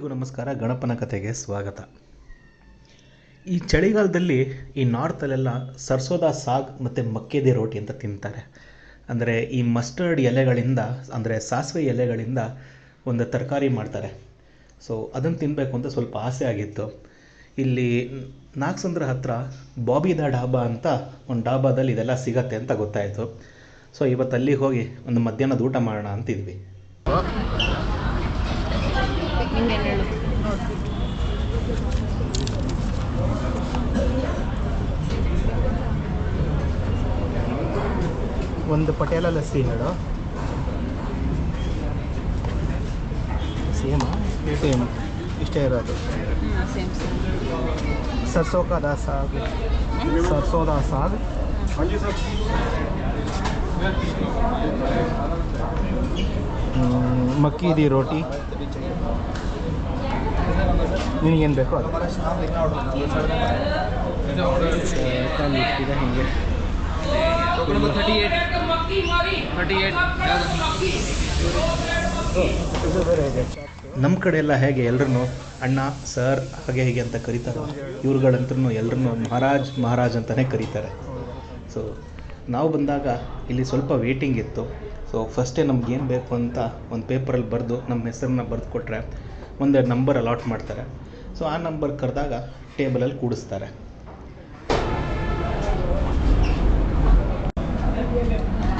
ಎಲ್ಲರಿಗೂ ನಮಸ್ಕಾರ, ಗಣಪನ ಕಥೆಗೆ ಸ್ವಾಗತ. ಈ ಚಳಿಗಾಲದಲ್ಲಿ ಈ ನಾರ್ತಲ್ಲೆಲ್ಲ ಸರ್ಸೋದ ಸಾಗ್ ಮತ್ತು ಮಕ್ಕೆದಿ ರೋಟಿ ಅಂತ ತಿಂತಾರೆ. ಅಂದರೆ ಈ ಮಸ್ಟರ್ಡ್ ಎಲೆಗಳಿಂದ, ಅಂದರೆ ಸಾಸಿವೆ ಎಲೆಗಳಿಂದ ಒಂದು ತರಕಾರಿ ಮಾಡ್ತಾರೆ. ಸೊ ಅದನ್ನು ತಿನ್ನಬೇಕು ಅಂತ ಸ್ವಲ್ಪ ಆಸೆ ಆಗಿತ್ತು. ಇಲ್ಲಿ ನಾಗಸಂದ್ರ ಹತ್ರ ಬಾಬಿದ ಡಾಬಾ ಅಂತ ಒಂದು ಡಾಬಾದಲ್ಲಿ ಇದೆಲ್ಲ ಸಿಗತ್ತೆ ಅಂತ ಗೊತ್ತಾಯಿತು. ಸೊ ಇವತ್ತು ಅಲ್ಲಿಗೆ ಹೋಗಿ ಒಂದು ಮಧ್ಯಾಹ್ನದ ಊಟ ಮಾಡೋಣ ಅಂತಿದ್ವಿ. ಒಂದು ಪಟೇಲ ಲಸ್ಸಿ ಹೇಳು ಸೇಮ್ ಸೇಮ್ ಇಷ್ಟೇ ಇರೋದು. ಸರ್ಸೋಕ ದಾಸ ಸರ್ಸೋ ದಾಸ ಮಕ್ಕಿದಿ ರೋಟಿ. ನಿನಗೇನು ಬೇಕು ಅದು. ಬೇರೆ ಇದೆ ನಮ್ಮ ಕಡೆ ಎಲ್ಲ ಹೇಗೆ? ಎಲ್ಲರೂ ಅಣ್ಣ, ಸರ್, ಹಾಗೆ ಹೇಗೆ ಅಂತ ಕರೀತಾರೆ. ಇವ್ರುಗಳಂತೂ ಎಲ್ಲರೂ ಮಹಾರಾಜ್ ಮಹಾರಾಜ್ ಅಂತಲೇ ಕರೀತಾರೆ. ಸೊ ನಾವು ಬಂದಾಗ ಇಲ್ಲಿ ಸ್ವಲ್ಪ ವೇಟಿಂಗ್ ಇತ್ತು. ಸೊ ಫಸ್ಟೇ ನಮ್ಗೆ ಏನು ಬೇಕು ಅಂತ ಒಂದು ಪೇಪರಲ್ಲಿ ಬರೆದು ನಮ್ಮ ಹೆಸರನ್ನ ಬರೆದು ಕೊಟ್ಟರೆ ಒಂದೆರಡು ನಂಬರ್ ಅಲಾಟ್ ಮಾಡ್ತಾರೆ ಸೊ ಆ ನಂಬರ್ ಕರೆದಾಗ ಟೇಬಲಲ್ಲಿ ಕೂಡಿಸ್ತಾರೆ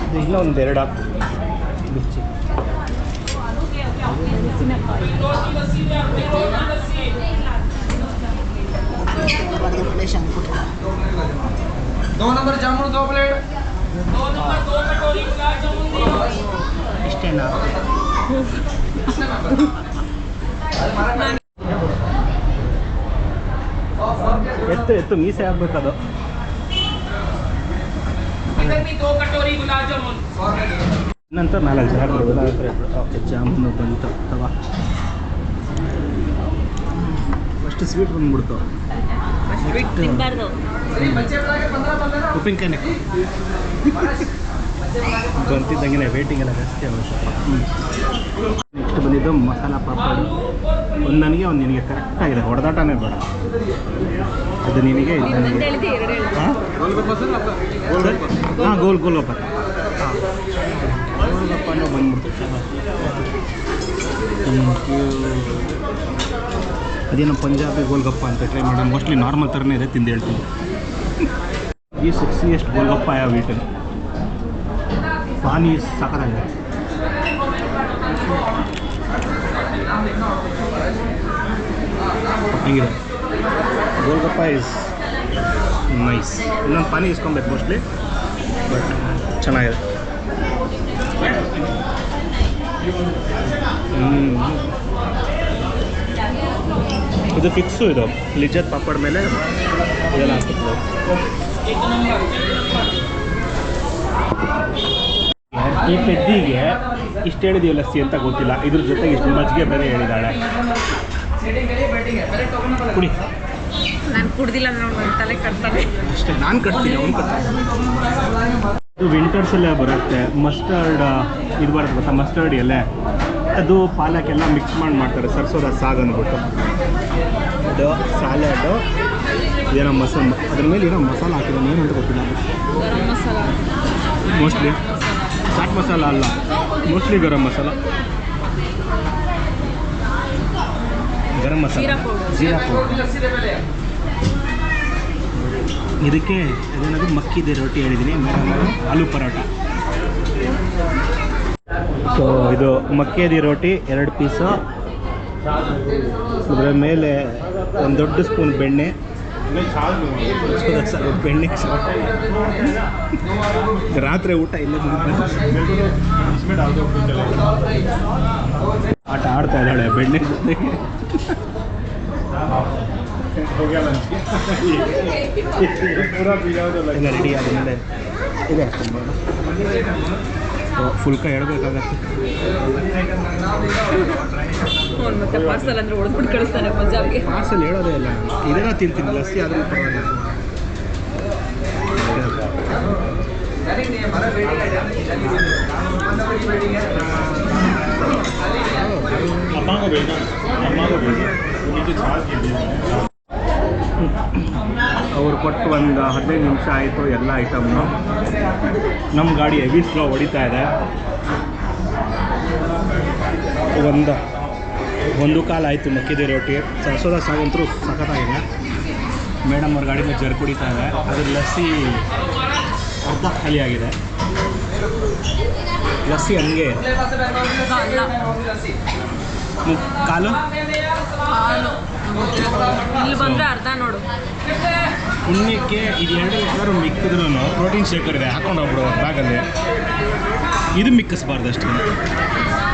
ಇದು ಇನ್ನೂ ಒಂದು ಎರಡು ಹಾಕು ಮಿರ್ಚಿ दो नंबर जामुन दो प्लेट ಇಷ್ಟೇನಾ ಎತ್ತು ಎತ್ತು ಮೀಸೆ ಆಗ್ಬೇಕದು इधर भी ಎತ್ತು ಎತ್ತು, ಮೀಸೆ ಆಗ್ಬೇಕದು ನಂತರ ನಾಲ್ಕು ಜನ ಓಕೆ ಜಾಮೂನು ಬಂತು, ಅಥವಾ? ಫಸ್ಟ್ ಸ್ವೀಟ್ ಬಂದ್ಬಿಡ್ತು. ಉಪ್ಪಿನಕಾಯಿ ಬಂತಿದ್ದಂಗೆ ವೇಟಿಂಗ್ ಎಲ್ಲ ಜಾಸ್ತಿ ಅವಶ್ಯಕ. ನೆಕ್ಸ್ಟ್ ಬಂದಿದ್ದು ಮಸಾಲ ಪಾಪಡ್. ಒಂದು ನನಗೆ ಒಂದು ನಿನಗೆ. ಕರೆಕ್ಟಾಗಿದೆ ಹೊಡೆದಾಟನೇ ಬೇಡ. ಅದು ನಿನಗೆ ಹಾಂ ಹಾಂ ಗೋಲ್ ಗೋಲ್ಗಪ್ಪ. ಗೋಲ್ ಗೋಲ್ಗಪ್ಪನೂ ಬಂದ್ಬಿಡ್ತು ಥ್ಯಾಂಕ್ ಯು ಅದೇನೋ ಪಂಜಾಬಿ ಗೋಲ್ಗಪ್ಪ ಅಂತ ಟ್ರೈ ಮಾಡಿ ಮೋಸ್ಟ್ಲಿ ನಾರ್ಮಲ್ ಥರನೇ ಇದೆ ತಿಂದು ಹೇಳ್ತೀನಿ. ಈ ಸಿಕ್ಸಿಯೆಸ್ಟ್ ಗೋಲ್ಗಪ್ಪ ಯಾವ ವೀಟಲ್ಲಿ ಪಾನಿ ಸಾಕಾಗಿದೆ ಹೆಂಗಿದೆ. ಗೋಲ್ಗಪ್ಪ ಇಸ್ ನೈಸ್ ಇನ್ನೊಂದು ಪಾನಿ ಇಸ್ಕೊಬೇಕು ಮೋಸ್ಟ್ಲಿ ಬಟ್ ಚೆನ್ನಾಗಿದೆ. ಇದು ಫಿಕ್ಸು ಇದು. ಲಿಜ್ಜತ್ ಪಾಪಡ್ ಮೇಲೆ ಇದೆಲ್ಲ ಹಾಕ್ಬೇಕು. ಈ ಪೆದ್ದಿಗೆ ಇಷ್ಟು ಹೇಳಿದೀವಿ ಲಸ್ಸಿ ಅಂತ ಗೊತ್ತಿಲ್ಲ. ಇದ್ರ ಜೊತೆಗೆ ಇಷ್ಟು ಮಜ್ಜಿಗೆ ಬೇರೆ ಹೇಳಿದಾಳೆ ಕುಡಿ. ನಾನು ಕುಡ್ದಿಲ್ಲ ನೋಡಿ ತಲೆ ಕಟ್ತಾನೆ ಅಷ್ಟೇ ನಾನು ಕಟ್ತೀನಿ ಅವ್ನು ಕಟ್ತಾನೆ ಇದು ವಿಂಟರ್ಸಲ್ಲೇ ಬರುತ್ತೆ. ಮಸ್ಟರ್ಡ್ ಇದು ಬರುತ್ತೆ ಗೊತ್ತಾ? ಮಸ್ಟರ್ಡ್ ಎಲೆ. ಅದು ಪಾಲಕ್ಕೆಲ್ಲ ಮಿಕ್ಸ್ ಮಾಡಿ ಮಾಡ್ತಾರೆ. ಸರ್ಸೋದ ಸಾಗ್ ಅಂದ್ಬಿಟ್ಟು ಅದು ಸ್ಯಾಲಡು ಏನೋ ಮಸಾಲ ಅದ್ರ ಮೇಲೆ ಏನೋ ಮಸಾಲ ಹಾಕಿದ್ದಾನೆ. ಏನು ಅಂತ ಗೊತ್ತಿಲ್ಲ. ಮೋಸ್ಟ್ಲಿ ಚಾಟ್ ಮಸಾಲ ಅಲ್ಲ. ಮೋಸ್ಟ್ಲಿ ಗರಂ ಮಸಾಲ. ಗರಂ ಮಸಾಲ. ಜೀರಾ ಪೌಡರ್. ಇದಕ್ಕೆ ಅದೇನದು ಮಕ್ಕಿದೆ ರೊಟ್ಟಿ ಹೇಳಿದ್ದೀನಿ ಮೇಡಮ್ ಆಲೂ ಪರೋಟ. ಸೊ ಇದು ಮಕ್ಕೆದಿ ರೋಟಿ ಎರಡು ಪೀಸು. ಅದರ ಮೇಲೆ ಒಂದು ದೊಡ್ಡ ಸ್ಪೂನ್ ಬೆಣ್ಣೆ. ಬೆಣ್ಣೆ ರಾತ್ರಿ ಊಟ ಇಲ್ಲ ಆಡ್ತಾ ಇದ್ದಾಳೆ ಬೆಣ್ಣೆ ಜೊತೆಗೆ. ರೆಡಿ ಆದಮೇಲೆ ಇದೆ. ಫುಲ್ಕ ಹೇಳ್ಬೇಕಾಗತ್ತೆ. ಅವ್ನು ಮತ್ತೆ ಪಾರ್ಸಲ್ ಅಂದ್ರೆ ಹೊಡೆದ್ಬಿಟ್ಟು ಕಳಿಸ್ತಾನೆ ಪಂಜಾಬ್ಗೆ. ಪಾರ್ಸಲ್ ಹೇಳೋದೇ ಇಲ್ಲ. ಇದನ್ನ ತಿಂತೀನಿ ಲಸ್ಸಿ ಆದರೂ ಪರವಾಗಿಲ್ಲ. ಬೇಕು ಅವ್ರು ಕೊಟ್ಟು ಒಂದು ಹದಿನೈದು ನಿಮಿಷ ಆಯಿತು, ಎಲ್ಲ ಐಟಮ್ನು. ನಮ್ಮ ಗಾಡಿ ಹೆವಿ ಸ್ಲೋ ಹೊಡಿತಾ ಇದೆ. ಒಂದು ಒಂದು ಕಾಲ ಆಯಿತು ಮಕ್ಕಿದೆ ರೋಟಿ ಸರಸೋದ ಸಾಗಂತರೂ ಸಖತ್ತಾಗಿದೆ. ಮೇಡಮ್ ಅವ್ರ ಗಾಡಿನ ಜರ್ ಕುಡಿತಾ ಇದೆ. ಅದ್ರ ಲಸ್ಸಿ ಅರ್ಧ ಖಾಲಿ ಲಸ್ಸಿ ಹಂಗೆ. ಕಾಲು? ಹಾಲು ಇಲ್ಲಿ ಬಂದರೆ ಅರ್ಧ ನೋಡು. ಪುಣ್ಯಕ್ಕೆ ಇದು ಎರಡು ಯಾರು ಮಿಕ್ಕಿದ್ರು ಪ್ರೋಟೀನ್ ಶೇಕರ್ ಇದೆ ಹಾಕೊಂಡು ಹೋಗ್ಬಿಡು ಬ್ಯಾಗಲ್ಲಿ. ಇದು ಮಿಕ್ಕಿಸ್ಬಾರ್ದು ಅಷ್ಟೇ.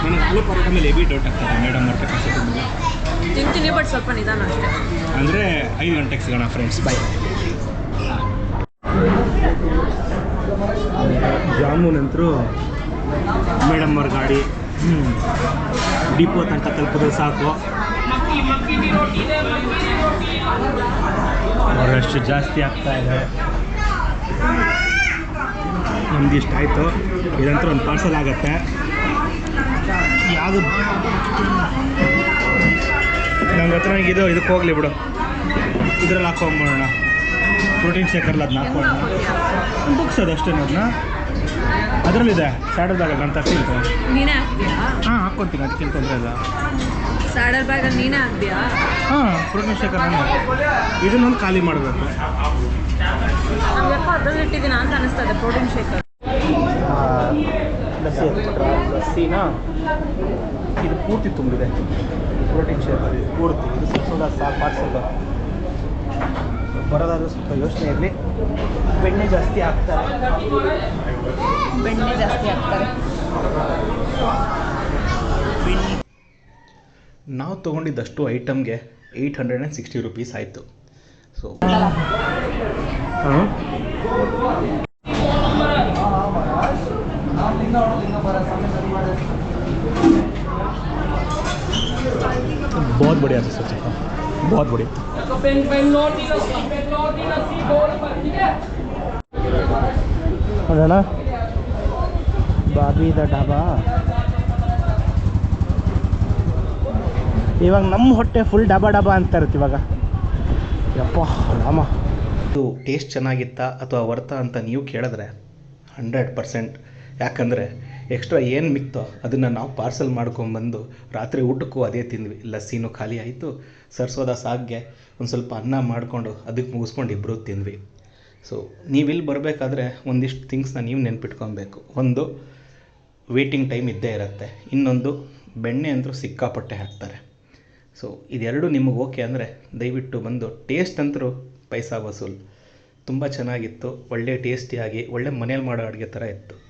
ನನಗೆ ಆಲೂ ಪರೋಟ ಮೇಲೆ ಹೆವಿ ಡೌಟ್ ಆಗ್ತದೆ ಮೇಡಮ್ ಅವ್ರ ತಿಂತೀನಿ ಬಟ್ ಸ್ವಲ್ಪ ನಿಧಾನ ಅಷ್ಟೇ. ಅಂದರೆ ಐದು ಗಂಟೆಗೆ ಸಿಗೋಣ ಫ್ರೆಂಡ್ಸ್ ಬಾಯ್ ಜಾಮೂನ್ ಅಂತರೂ ಮೇಡಮ್ ಅವ್ರ ಗಾಡಿ ಡಿಪೋ ತನಕ ತಲುಪಿದ್ರೆ ಸಾಕು. ಅವರಷ್ಟು ಜಾಸ್ತಿ ಆಗ್ತಾ ಇದೆ. ನಮ್ದಿಷ್ಟ ಆಯಿತು. ಇದಂತೂ ಒಂದು ಪಾರ್ಸಲ್ ಆಗುತ್ತೆ. ಯಾವುದು? ನಮ್ಮ ಹತ್ರ ಇದು, ಇದಕ್ಕೆ ಹೋಗಲಿ ಬಿಡು. ಇದ್ರಲ್ಲಿ ಹಾಕೊಂಬೋಣ ಪ್ರೋಟೀನ್ ಶೇಕರ್ಲ ಅದನ್ನ ಹಾಕೋಣ ಬುಕ್ಸ್ ಅದು ಅಷ್ಟೇ ಅದನ್ನ ಅದರಲ್ಲಿದೆ. ಸ್ಯಾಡಲ್ ಬ್ಯಾಗಲ್ಲಿ ನಾನು ತರ್ತೀನಿ ನೀನೇ ಹಾಕ್ತೀಯಾ? ಹಾಂ ಹಾಕ್ಕೊತೀನಿ ಅದಕ್ಕಿಂತ ತೊಂದರೆ ಇಲ್ಲ. ಸ್ಯಾಡಲ್ ಬ್ಯಾಗಲ್ಲಿ ನೀನೇ ಹಾಕ್ತೀಯಾ? ಹಾಂ ಪ್ರೋಟೀನ್ ಶೇಕರ್ ನಾನು ಇದನ್ನೊಂದು ಖಾಲಿ ಮಾಡಬೇಕು. ನಮ್ಗೆ ಇಟ್ಟಿದ್ದೀನಿ ಇಟ್ಟಿದ್ದೀನ ಅಂತ ಅನಿಸ್ತದೆ ಪ್ರೋಟೀನ್ ಶೇಕರ್ ಲಸ್ಸಿ ಲಸ್ಸಿನ? ಇದು ಪೂರ್ತಿ ತುಂಬಿದೆ. ಪ್ರೋಟೀನ್ ಶೇಕರ್ ಪೂರ್ತಿ. ಇದು ಸ್ವಲ್ಪ ಸಾಕು ಪಾರ್ಸಲ್. ಬರೋದಾದ್ರೂ ಸ್ವಲ್ಪ ಯೋಚನೆ ಇರಲಿ ಬೆಣ್ಣೆ ಜಾಸ್ತಿ ಆಗ್ತಾರೆ ಬೆಣ್ಣೆ ಜಾಸ್ತಿ ಹಾಕ್ತಾರೆ ನಾವು ತೊಗೊಂಡಿದ್ದಷ್ಟು ಐಟಮ್ಗೆ eight hundred and sixty rupees ಆಯಿತು ಸೊ ಹಾಂ बहुत बढ़िया था सच बहुत बढ़िया ಅಣ್ಣ ಬಾಬಿ ದ ಡಾಬಾ ಇವಾಗ ನಮ್ಮ ಹೊಟ್ಟೆ ಫುಲ್ ಡಬಾ ಡಬಾ ಅಂತ ಇರುತ್ತೆ ಇವಾಗ. ಯಪ್ಪ ರಾಮ. ಇದು ಟೇಸ್ಟ್ ಚೆನ್ನಾಗಿತ್ತಾ ಅಥವಾ ವರ್ತ ಅಂತ ನೀವು ಕೇಳಿದ್ರೆ ಹಂಡ್ರೆಡ್ ಪರ್ಸೆಂಟ್ ಯಾಕಂದರೆ ಎಕ್ಸ್ಟ್ರಾ ಏನು ಮಿಕ್ತೋ ಅದನ್ನು ನಾವು ಪಾರ್ಸಲ್ ಮಾಡ್ಕೊಂಬಂದು ರಾತ್ರಿ ಊಟಕ್ಕೂ ಅದೇ ತಿಂದ್ವಿ. ಲಸ್ಸಿನೂ ಖಾಲಿ ಆಯಿತು. ಸರ್ಸೋದ ಸಾಗ್ಗೆ ಒಂದು ಸ್ವಲ್ಪ ಅನ್ನ ಮಾಡಿಕೊಂಡು ಅದಕ್ಕೆ ಮುಗಿಸ್ಕೊಂಡು ಇಬ್ಬರು ತಿಂದ್ವಿ. ಸೊ ನೀವಿಲ್ಲಿ ಬರಬೇಕಾದ್ರೆ ಒಂದಿಷ್ಟು ಥಿಂಗ್ಸ್ನ ನೀವು ನೆನ್ಪಿಟ್ಕೊಬೇಕು. ಒಂದು ವೇಟಿಂಗ್ ಟೈಮ್ ಇದ್ದೇ ಇರುತ್ತೆ. ಇನ್ನೊಂದು, ಬೆಣ್ಣೆ ಅಂತೂ ಸಿಕ್ಕಾಪಟ್ಟೆ ಹಾಕ್ತಾರೆ. ಸೊ ಇದೆರಡು ನಿಮಗೆ ಓಕೆ ಅಂದರೆ ದಯವಿಟ್ಟು ಬಂದು ಟೇಸ್ಟ್ ಅಂತರೂ ಪೈಸಾ ವಸೂಲ್. ತುಂಬ ಚೆನ್ನಾಗಿತ್ತು, ಒಳ್ಳೆ ಟೇಸ್ಟಿಯಾಗಿ ಒಳ್ಳೆ ಮನೇಲಿ ಮಾಡೋ ಅಡುಗೆ ಥರ ಇತ್ತು.